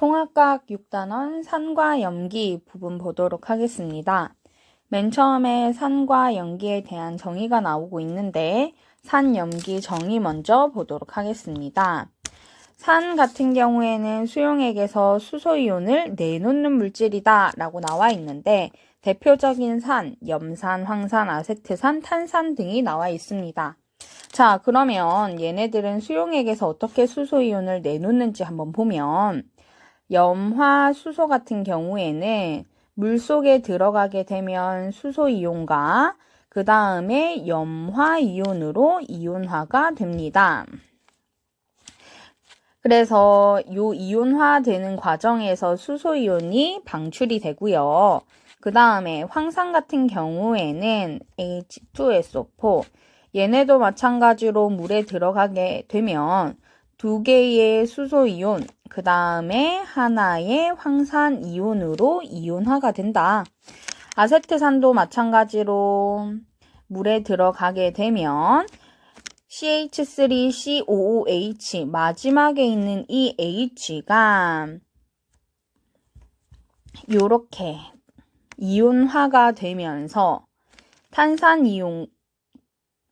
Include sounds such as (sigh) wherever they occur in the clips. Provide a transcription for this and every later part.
통합과학 6단원 산과 염기 부분 보도록 하겠습니다. 맨 처음에 산과 염기에 대한 정의가 나오고 있는데 산, 염기 정의 먼저 보도록 하겠습니다. 산 같은 경우에는 수용액에서 수소이온을 내놓는 물질이다 라고 나와 있는데 대표적인 산, 염산, 황산, 아세트산, 탄산 등이 나와 있습니다. 자, 그러면 얘네들은 수용액에서 어떻게 수소이온을 내놓는지 한번 보면 염화 수소 같은 경우에는 물 속에 들어가게 되면 수소 이온과 그 다음에 염화 이온으로 이온화가 됩니다. 그래서 요 이온화 되는 과정에서 수소 이온이 방출이 되고요. 그 다음에 황산 같은 경우에는 H2SO4 얘네도 마찬가지로 물에 들어가게 되면 두 개의 수소 이온, 그 다음에 하나의 황산 이온으로 이온화가 된다. 아세트산도 마찬가지로 물에 들어가게 되면 CH3COOH 마지막에 있는 이 H가 요렇게 이온화가 되면서 탄산이온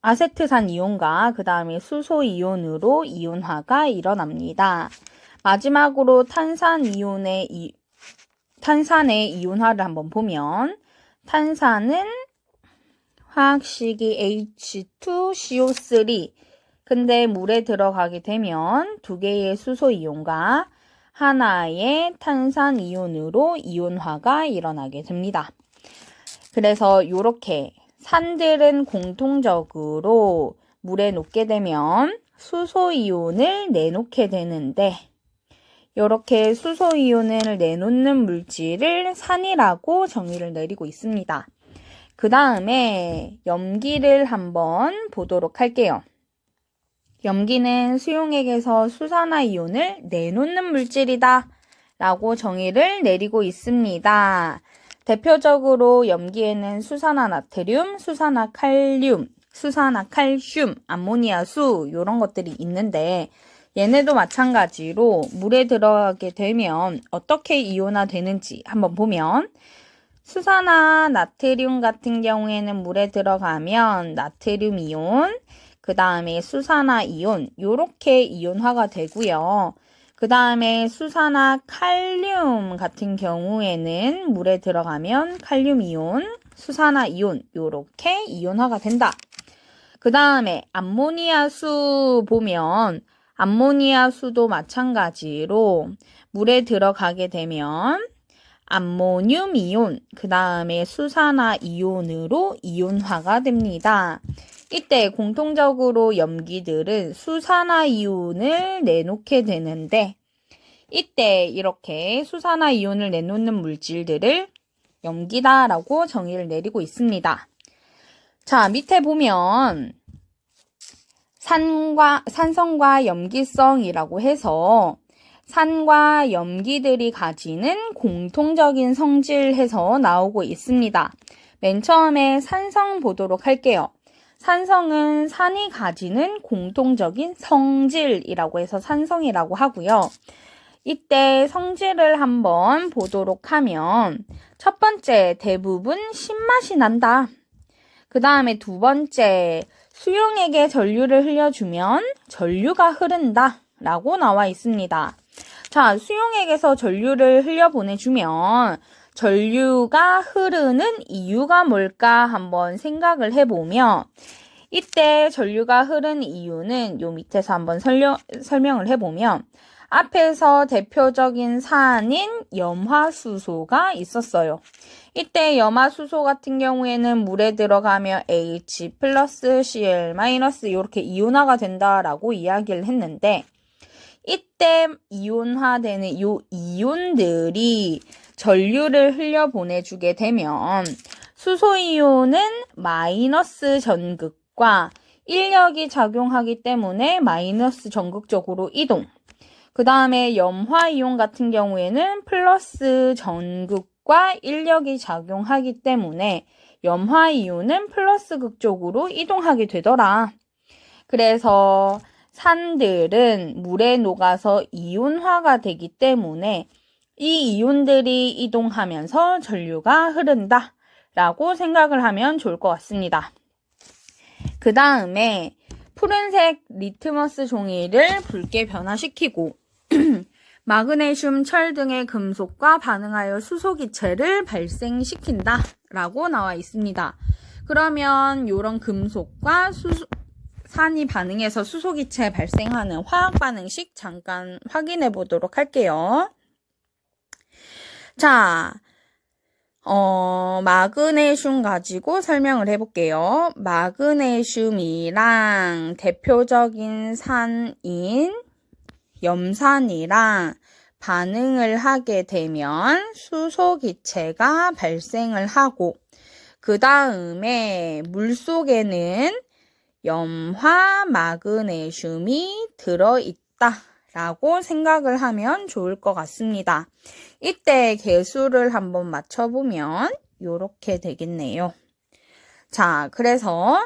아세트산 이온과 그 다음에 수소 이온으로 이온화가 일어납니다. 마지막으로 탄산 이온의 이, 탄산의 이온화를 한번 보면 탄산은 화학식이 H2CO3 근데 물에 들어가게 되면 두 개의 수소 이온과 하나의 탄산 이온으로 이온화가 일어나게 됩니다. 그래서 이렇게 산들은 공통적으로 물에 녹게 되면 수소이온을 내놓게 되는데 이렇게 수소이온을 내놓는 물질을 산이라고 정의를 내리고 있습니다. 그 다음에 염기를 한번 보도록 할게요. 염기는 수용액에서 수산화이온을 내놓는 물질이다 라고 정의를 내리고 있습니다. 대표적으로 염기에는 수산화 나트륨, 수산화 칼륨, 수산화 칼슘, 암모니아수 이런 것들이 있는데 얘네도 마찬가지로 물에 들어가게 되면 어떻게 이온화 되는지 한번 보면 수산화 나트륨 같은 경우에는 물에 들어가면 나트륨 이온, 그 다음에 수산화 이온 이렇게 이온화가 되고요. 그 다음에 수산화 칼륨 같은 경우에는 물에 들어가면 칼륨 이온, 수산화 이온 이렇게 이온화가 된다. 그 다음에 암모니아 수 보면 암모니아 수도 마찬가지로 물에 들어가게 되면 암모늄 이온, 그 다음에 수산화 이온으로 이온화가 됩니다. 이때 공통적으로 염기들은 수산화 이온을 내놓게 되는데 이때 이렇게 수산화 이온을 내놓는 물질들을 염기다라고 정의를 내리고 있습니다. 자, 밑에 보면 산과 산성과 염기성이라고 해서 산과 염기들이 가지는 공통적인 성질해서 나오고 있습니다. 맨 처음에 산성 보도록 할게요. 산성은 산이 가지는 공통적인 성질이라고 해서 산성이라고 하고요. 이때 성질을 한번 보도록 하면 첫 번째 대부분 신맛이 난다. 그 다음에 두 번째 수용액에 전류를 흘려주면 전류가 흐른다 라고 나와 있습니다. 자, 수용액에서 전류를 흘려보내주면 전류가 흐르는 이유가 뭘까 한번 생각을 해보면 이때 전류가 흐르는 이유는 요 밑에서 한번 설명, 설명을 해보면 앞에서 대표적인 산인 염화수소가 있었어요. 이때 염화수소 같은 경우에는 물에 들어가면 H 플러스 Cl 마이너스 이렇게 이온화가 된다라고 이야기를 했는데 이때 이온화되는 요 이온들이 전류를 흘려 보내주게 되면 수소이온은 마이너스 전극과 인력이 작용하기 때문에 마이너스 전극적으로 이동. 그 다음에 염화이온 같은 경우에는 플러스 전극과 인력이 작용하기 때문에 염화이온은 플러스 극 쪽으로 이동하게 되더라. 그래서 산들은 물에 녹아서 이온화가 되기 때문에 이 이온들이 이동하면서 전류가 흐른다 라고 생각을 하면 좋을 것 같습니다. 그 다음에 푸른색 리트머스 종이를 붉게 변화시키고 (clears throat) 마그네슘, 철 등의 금속과 반응하여 수소기체를 발생시킨다 라고 나와 있습니다. 그러면 이런 금속과 수소, 산이 반응해서 수소기체 발생하는 화학 반응식 잠깐 확인해 보도록 할게요. 자, 어, 마그네슘 가지고 설명을 해볼게요. 마그네슘이랑 대표적인 산인 염산이랑 반응을 하게 되면 수소기체가 발생을 하고, 그 다음에 물 속에는 염화 마그네슘이 들어있다. 라고 생각을 하면 좋을 것 같습니다. 이때 개수를 한번 맞춰보면 이렇게 되겠네요. 자, 그래서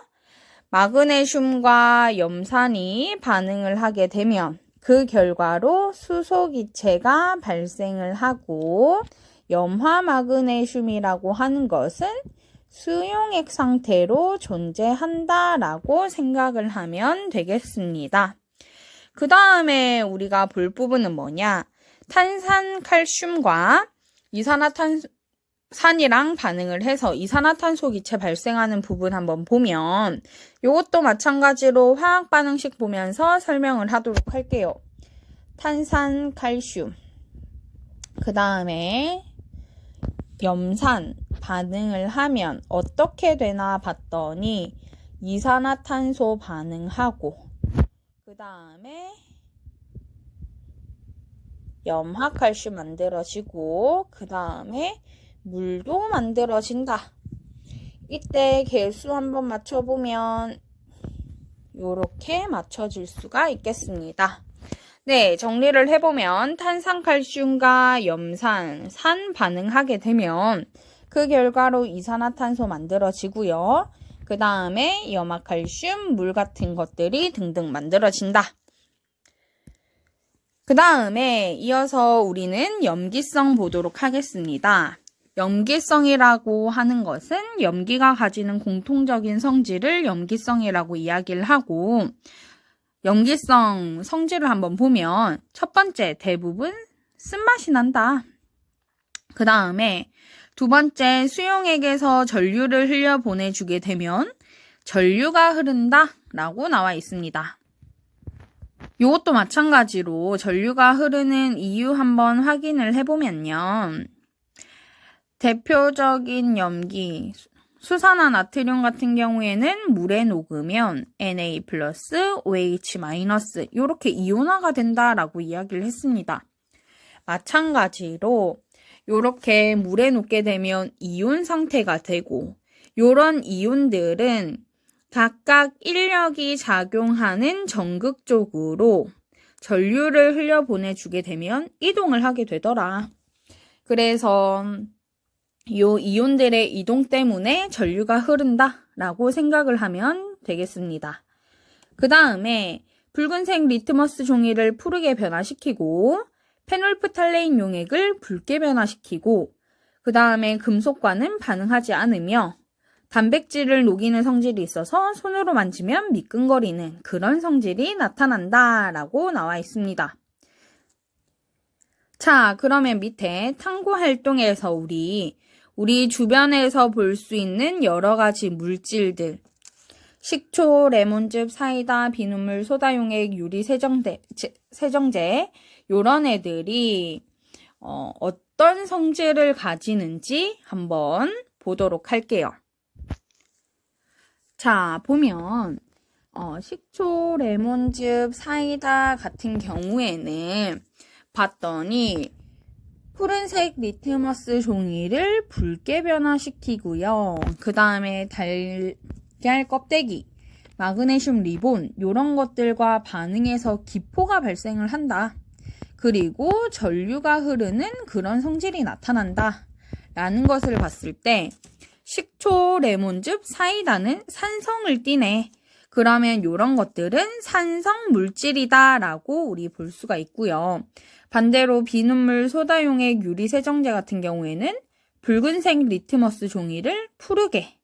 마그네슘과 염산이 반응을 하게 되면 그 결과로 수소기체가 발생을 하고 염화 마그네슘이라고 하는 것은 수용액 상태로 존재한다라고 생각을 하면 되겠습니다. 그 다음에 우리가 볼 부분은 뭐냐? 탄산 칼슘과 이산화탄산이랑 반응을 해서 이산화탄소 기체 발생하는 부분 한번 보면 이것도 마찬가지로 화학 반응식 보면서 설명을 하도록 할게요. 탄산 칼슘 그 다음에 염산 반응을 하면 어떻게 되나 봤더니 이산화탄소 반응하고 그 다음에 염화칼슘 만들어지고 그 다음에 물도 만들어진다. 이때 개수 한번 맞춰보면 이렇게 맞춰질 수가 있겠습니다. 네, 정리를 해보면 탄산칼슘과 염산, 산 반응하게 되면 그 결과로 이산화탄소 만들어지고요. 그 다음에 염화칼슘, 물 같은 것들이 등등 만들어진다. 그 다음에 이어서 우리는 염기성 보도록 하겠습니다. 염기성이라고 하는 것은 염기가 가지는 공통적인 성질을 염기성이라고 이야기를 하고 염기성 성질을 한번 보면 첫 번째 대부분 쓴맛이 난다. 그 다음에 두 번째 수용액에서 전류를 흘려 보내주게 되면 전류가 흐른다 라고 나와 있습니다. 이것도 마찬가지로 전류가 흐르는 이유 한번 확인을 해보면요. 대표적인 염기, 수산화 나트륨 같은 경우에는 물에 녹으면 Na 플러스 OH 마이너스 이렇게 이온화가 된다라고 이야기를 했습니다. 마찬가지로 이렇게 물에 녹게 되면 이온 상태가 되고 이런 이온들은 각각 인력이 작용하는 전극 쪽으로 전류를 흘려 보내주게 되면 이동을 하게 되더라. 그래서 이 이온들의 이동 때문에 전류가 흐른다 라고 생각을 하면 되겠습니다. 그 다음에 붉은색 리트머스 종이를 푸르게 변화시키고 페놀프탈레인 용액을 붉게 변화시키고 그 다음에 금속과는 반응하지 않으며 단백질을 녹이는 성질이 있어서 손으로 만지면 미끈거리는 그런 성질이 나타난다 라고 나와 있습니다. 자, 그러면 밑에 탐구 활동에서 우리 우리 주변에서 볼 수 있는 여러 가지 물질들 식초, 레몬즙, 사이다, 비눗물, 소다용액, 유리, 세정제, 세정제 요런 애들이 어, 어떤 성질을 가지는지 한번 보도록 할게요. 자, 보면 어, 식초, 레몬즙, 사이다 같은 경우에는 봤더니 푸른색 리트머스 종이를 붉게 변화시키고요. 그 다음에 달걀 껍데기, 마그네슘 리본 이런 것들과 반응해서 기포가 발생을 한다. 그리고 전류가 흐르는 그런 성질이 나타난다. 라는 것을 봤을 때 식초, 레몬즙, 사이다는 산성을 띠네. 그러면 이런 것들은 산성 물질이다라고 우리 볼 수가 있고요. 반대로 비눗물 소다용액 유리 세정제 같은 경우에는 붉은색 리트머스 종이를 푸르게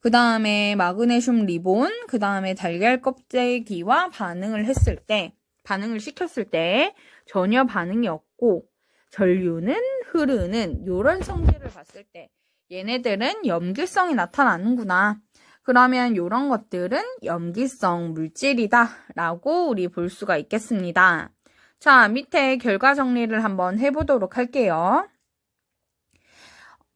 그 다음에 마그네슘 리본, 그 다음에 달걀 껍데기와 반응을 했을 때, 반응을 시켰을 때 전혀 반응이 없고 전류는 흐르는 이런 성질을 봤을 때 얘네들은 염기성이 나타나는구나. 그러면 이런 것들은 염기성 물질이다 라고 우리 볼 수가 있겠습니다. 자, 밑에 결과 정리를 한번 해보도록 할게요.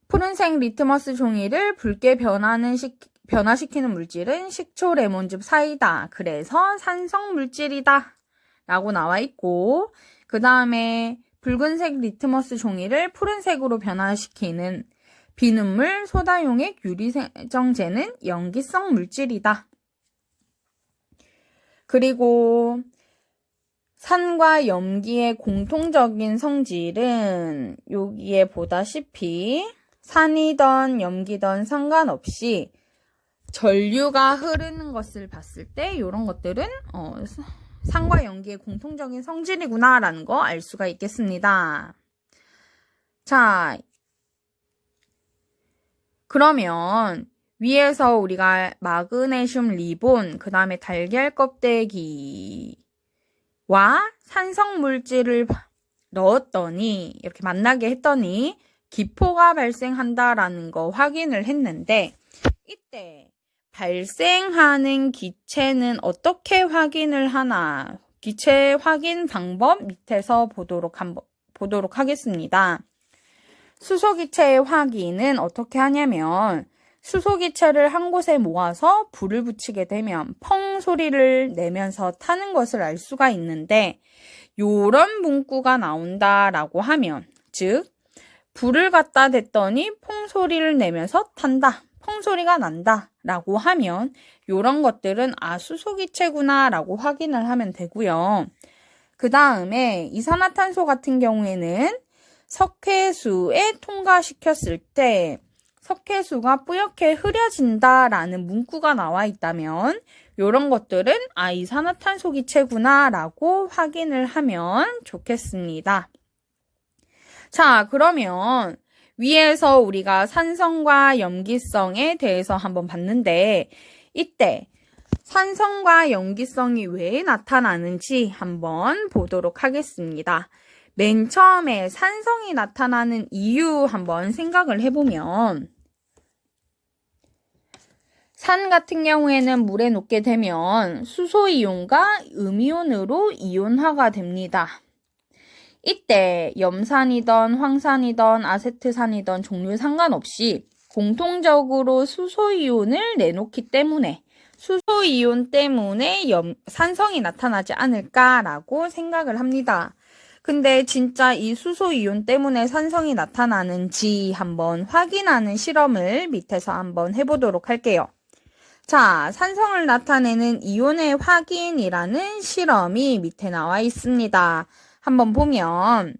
푸른색 리트머스 종이를 붉게 변하는 시, 변화시키는 물질은 식초, 레몬즙 사이다. 그래서 산성 물질이다. 라고 나와 있고, 그 다음에 붉은색 리트머스 종이를 푸른색으로 변화시키는 비눗물, 소다용액, 유리세정제는 염기성 물질이다. 그리고 산과 염기의 공통적인 성질은 여기에 보다시피 산이던 염기던 상관없이 전류가 흐르는 것을 봤을 때 이런 것들은 어, 산과 염기의 공통적인 성질이구나라는 거 알 수가 있겠습니다. 자, 그러면 위에서 우리가 마그네슘 리본, 그 다음에 달걀 껍데기 와 산성 물질을 넣었더니, 이렇게 만나게 했더니, 기포가 발생한다라는 거 확인을 했는데, 이때 발생하는 기체는 어떻게 확인을 하나? 기체 확인 방법 밑에서 보도록 한번 보도록 하겠습니다. 수소 기체의 확인은 어떻게 하냐면 수소기체를 한 곳에 모아서 불을 붙이게 되면 펑 소리를 내면서 타는 것을 알 수가 있는데 요런 문구가 나온다라고 하면 즉 불을 갖다 댔더니 퐁 소리를 내면서 탄다. 펑 소리가 난다. 라고 하면 요런 것들은 아 수소기체구나 라고 확인을 하면 되고요. 그 다음에 이산화탄소 같은 경우에는 석회수에 통과시켰을 때 석회수가 뿌옇게 흐려진다라는 문구가 나와 있다면 이런 것들은 아 이 산화탄소 기체구나라고 확인을 하면 좋겠습니다. 자, 그러면 위에서 우리가 산성과 염기성에 대해서 한번 봤는데 이때 산성과 염기성이 왜 나타나는지 한번 보도록 하겠습니다. 맨 처음에 산성이 나타나는 이유 한번 생각을 해보면 산 같은 경우에는 물에 녹게 되면 수소이온과 음이온으로 이온화가 됩니다. 이때 염산이던 황산이던 아세트산이던 종류 상관없이 공통적으로 수소이온을 내놓기 때문에 수소이온 때문에 염, 산성이 나타나지 않을까라고 생각을 합니다. 근데 진짜 이 수소이온 때문에 산성이 나타나는지 한번 확인하는 실험을 밑에서 한번 해보도록 할게요. 자, 산성을 나타내는 이온의 확인이라는 실험이 밑에 나와 있습니다. 한번 보면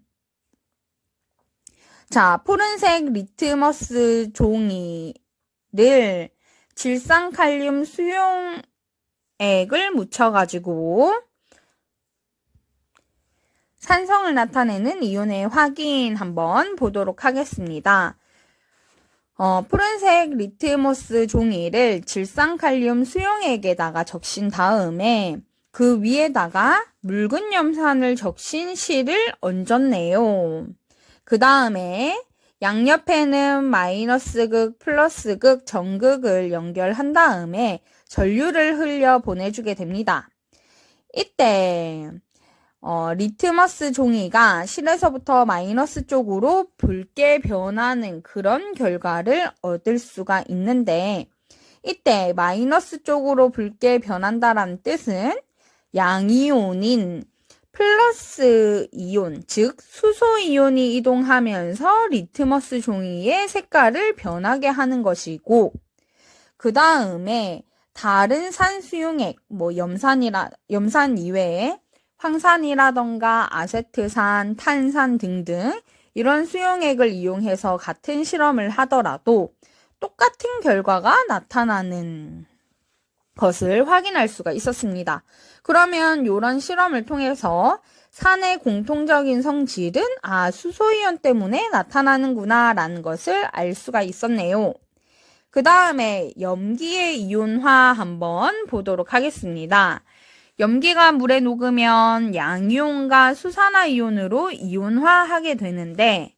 자, 푸른색 리트머스 종이를 질산칼륨 수용액을 묻혀가지고 산성을 나타내는 이온의 확인 한번 보도록 하겠습니다. 어, 푸른색 리트머스 종이를 질산칼륨 수용액에다가 적신 다음에 그 위에다가 묽은 염산을 적신 실을 얹었네요. 그 다음에 양옆에는 마이너스 극, 플러스 극, 전극을 연결한 다음에 전류를 흘려 보내주게 됩니다. 이때 어, 리트머스 종이가 실에서부터 마이너스 쪽으로 붉게 변하는 그런 결과를 얻을 수가 있는데 이때 마이너스 쪽으로 붉게 변한다라는 뜻은 양이온인 플러스 이온, 즉 수소 이온이 이동하면서 리트머스 종이의 색깔을 변하게 하는 것이고 그 다음에 다른 산수용액, 뭐 염산이라 염산 이외에 황산이라던가 아세트산, 탄산 등등 이런 수용액을 이용해서 같은 실험을 하더라도 똑같은 결과가 나타나는 것을 확인할 수가 있었습니다. 그러면 이런 실험을 통해서 산의 공통적인 성질은 아 수소이온 때문에 나타나는구나 라는 것을 알 수가 있었네요. 그 다음에 염기의 이온화 한번 보도록 하겠습니다. 염기가 물에 녹으면 양이온과 수산화이온으로 이온화하게 되는데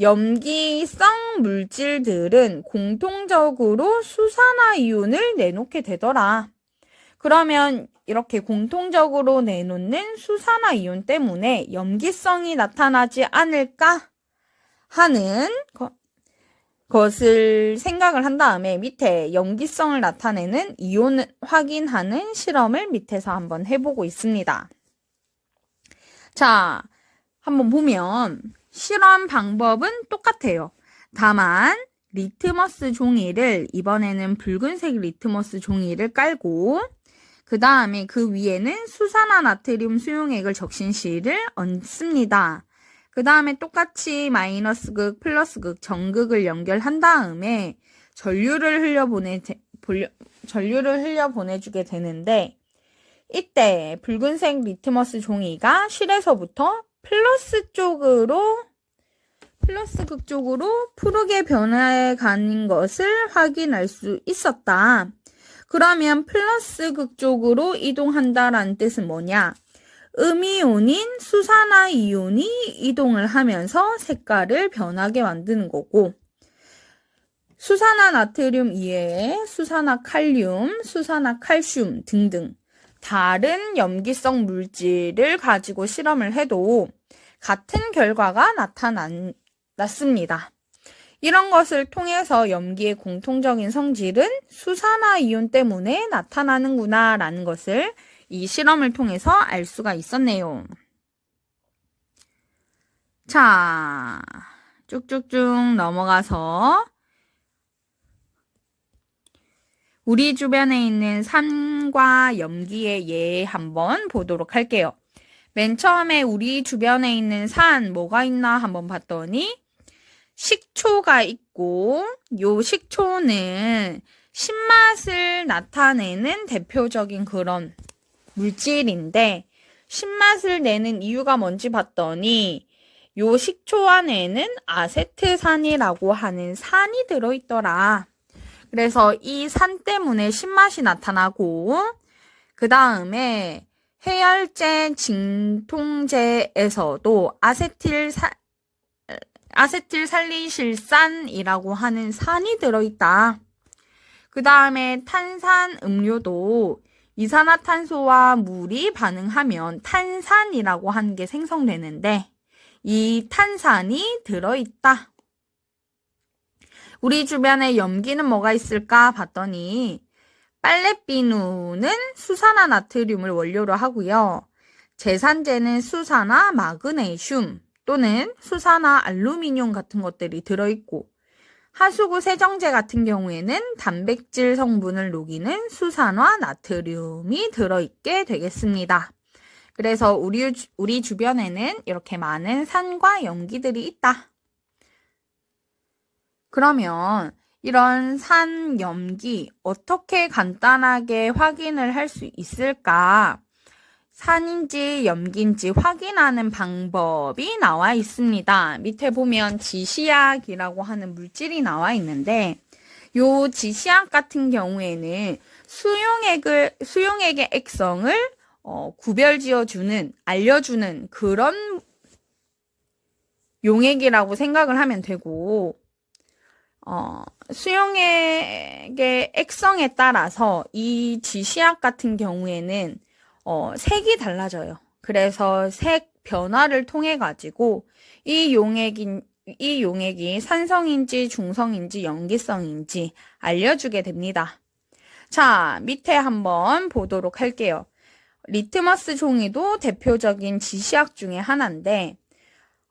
염기성 물질들은 공통적으로 수산화이온을 내놓게 되더라. 그러면 이렇게 공통적으로 내놓는 수산화이온 때문에 염기성이 나타나지 않을까 하는 거, 것을 생각을 한 다음에 밑에 염기성을 나타내는 이온을 확인하는 실험을 밑에서 한번 해보고 있습니다. 자, 한번 보면 실험 방법은 똑같아요. 다만 리트머스 종이를 이번에는 붉은색 리트머스 종이를 깔고 그 다음에 그 위에는 수산화 나트륨 수용액을 적신 실을 얹습니다. 그 다음에 똑같이 마이너스 극, 플러스 극, 정극을 연결한 다음에 전류를 흘려보내, 전류를 흘려보내주게 되는데 이때 붉은색 리트머스 종이가 실에서부터 플러스 쪽으로 플러스 극 쪽으로 푸르게 변해 가는 것을 확인할 수 있었다. 그러면 플러스 극 쪽으로 이동한다라는 뜻은 뭐냐? 음이온인 수산화 이온이 이동을 하면서 색깔을 변하게 만드는 거고 수산화 나트륨 이외에 수산화 칼륨, 수산화 칼슘 등등 다른 염기성 물질을 가지고 실험을 해도 같은 결과가 나타났습니다. 이런 것을 통해서 염기의 공통적인 성질은 수산화 이온 때문에 나타나는구나 라는 것을 이 실험을 통해서 알 수가 있었네요. 자, 쭉쭉쭉 넘어가서 우리 주변에 있는 산과 염기의 예 한번 보도록 할게요. 맨 처음에 우리 주변에 있는 산 뭐가 있나 한번 봤더니 식초가 있고 요 식초는 신맛을 나타내는 대표적인 그런 물질인데 신맛을 내는 이유가 뭔지 봤더니 요 식초 안에는 아세트산이라고 하는 산이 들어있더라. 그래서 이 산 때문에 신맛이 나타나고 그 다음에 해열제 진통제에서도 아세틸 사 아세틸 살리실산이라고 하는 산이 들어있다. 그 다음에 탄산 음료도 이산화탄소와 물이 반응하면 탄산이라고 하는 게 생성되는데 이 탄산이 들어있다. 우리 주변에 염기는 뭐가 있을까 봤더니 빨래비누는 수산화 나트륨을 원료로 하고요. 제산제는 수산화 마그네슘, 또는 수산화 알루미늄 같은 것들이 들어있고 하수구 세정제 같은 경우에는 단백질 성분을 녹이는 수산화 나트륨이 들어있게 되겠습니다. 그래서 우리, 우리 주변에는 이렇게 많은 산과 염기들이 있다. 그러면 이런 산, 염기 어떻게 간단하게 확인을 할 수 있을까? 산인지 염기인지 확인하는 방법이 나와 있습니다. 밑에 보면 지시약이라고 하는 물질이 나와 있는데 요 지시약 같은 경우에는 수용액을 수용액의 액성을 어, 구별지어 주는 알려주는 그런 용액이라고 생각을 하면 되고 어, 수용액의 액성에 따라서 이 지시약 같은 경우에는 어, 색이 달라져요. 그래서 색 변화를 통해 가지고 이 용액이 이 용액이 산성인지 중성인지 염기성인지 알려주게 됩니다. 자, 밑에 한번 보도록 할게요. 리트머스 종이도 대표적인 지시약 중에 하나인데,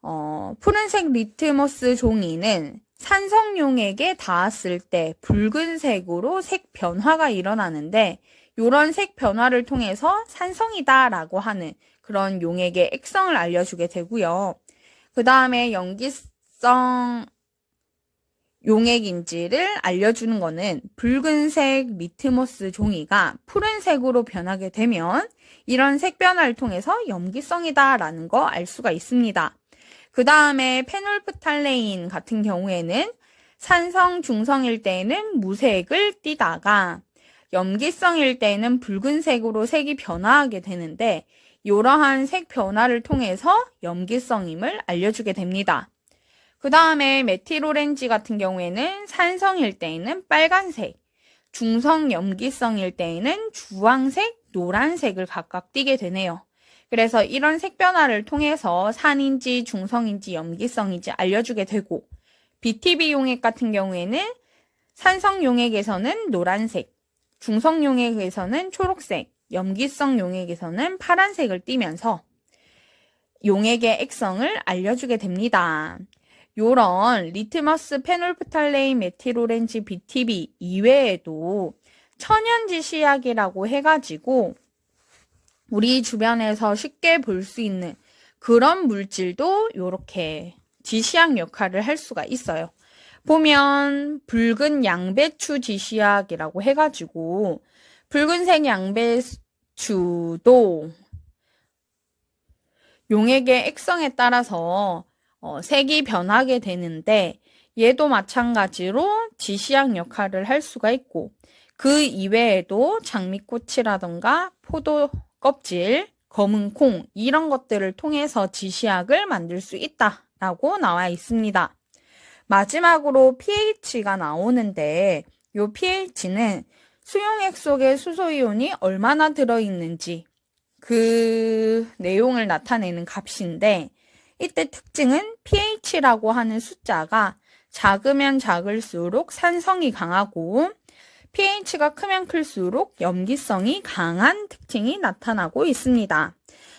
어, 푸른색 리트머스 종이는 산성용액에 닿았을 때 붉은색으로 색 변화가 일어나는데, 이런 색 변화를 통해서 산성이다라고 하는 그런 용액의 액성을 알려주게 되고요. 그 다음에 염기성 용액인지를 알려주는 거는 붉은색 리트머스 종이가 푸른색으로 변하게 되면 이런 색 변화를 통해서 염기성이다라는 거 알 수가 있습니다. 그 다음에 페놀프탈레인 같은 경우에는 산성 중성일 때에는 무색을 띠다가 염기성일 때에는 붉은색으로 색이 변화하게 되는데 이러한 색 변화를 통해서 염기성임을 알려주게 됩니다. 그 다음에 메틸 오렌지 같은 경우에는 산성일 때에는 빨간색, 중성 염기성일 때에는 주황색, 노란색을 각각 띠게 되네요. 그래서 이런 색 변화를 통해서 산인지 중성인지 염기성인지 알려주게 되고 BTB 용액 같은 경우에는 산성 용액에서는 노란색, 중성 용액에서는 초록색, 염기성 용액에서는 파란색을 띠면서 용액의 액성을 알려주게 됩니다. 요런 리트머스 페놀프탈레인 메틸오렌지 BTB 이외에도 천연지 시약이라고 해가지고 우리 주변에서 쉽게 볼 수 있는 그런 물질도 이렇게 지시약 역할을 할 수가 있어요. 보면 붉은 양배추 지시약이라고 해가지고 붉은색 양배추도 용액의 액성에 따라서 어, 색이 변하게 되는데 얘도 마찬가지로 지시약 역할을 할 수가 있고 그 이외에도 장미꽃이라던가 포도 껍질, 검은 콩 이런 것들을 통해서 지시약을 만들 수 있다라고 나와 있습니다. 마지막으로 pH가 나오는데 이 pH는 수용액 속에 수소이온이 얼마나 들어있는지 그 내용을 나타내는 값인데 이때 특징은 pH라고 하는 숫자가 작으면 작을수록 산성이 강하고 pH가 크면 클수록 염기성이 강한 특징이 나타나고 있습니다.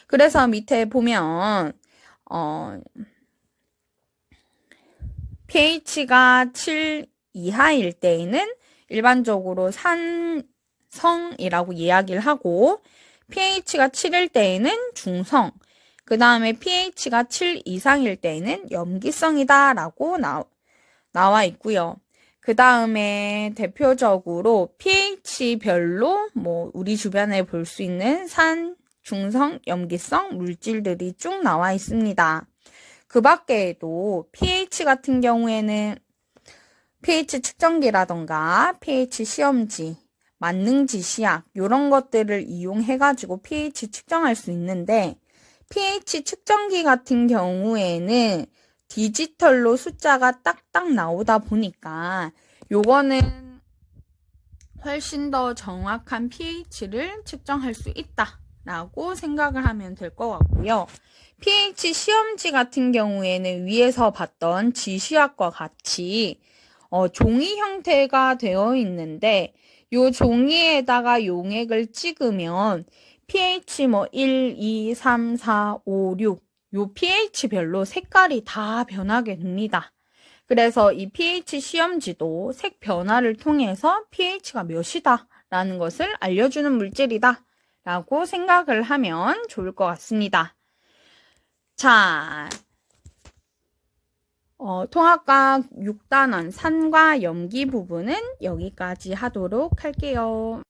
그래서 밑에 보면 어, pH가 7 이하일 때에는 일반적으로 산성이라고 이야기를 하고 pH가 7일 때에는 중성, 그 다음에 pH가 7 이상일 때에는 염기성이다 라고 나, 나와 있고요. 그 다음에 대표적으로 pH별로 뭐 우리 주변에 볼 수 있는 산, 중성, 염기성 물질들이 쭉 나와 있습니다. 그 밖에도 pH 같은 경우에는 pH 측정기라던가 pH 시험지, 만능지 시약 이런 것들을 이용해 가지고 pH 측정할 수 있는데 pH 측정기 같은 경우에는 디지털로 숫자가 딱딱 나오다 보니까 요거는 훨씬 더 정확한 pH를 측정할 수 있다 라고 생각을 하면 될 것 같고요. pH 시험지 같은 경우에는 위에서 봤던 지시약과 같이 어, 종이 형태가 되어 있는데 요 종이에다가 용액을 찍으면 pH 뭐 1, 2, 3, 4, 5, 6, 요 pH별로 색깔이 다 변하게 됩니다. 그래서 이 pH 시험지도 색 변화를 통해서 pH가 몇이다 라는 것을 알려주는 물질이다 라고 생각을 하면 좋을 것 같습니다. 자, 어, 통합과 6단원 산과 염기 부분은 여기까지 하도록 할게요.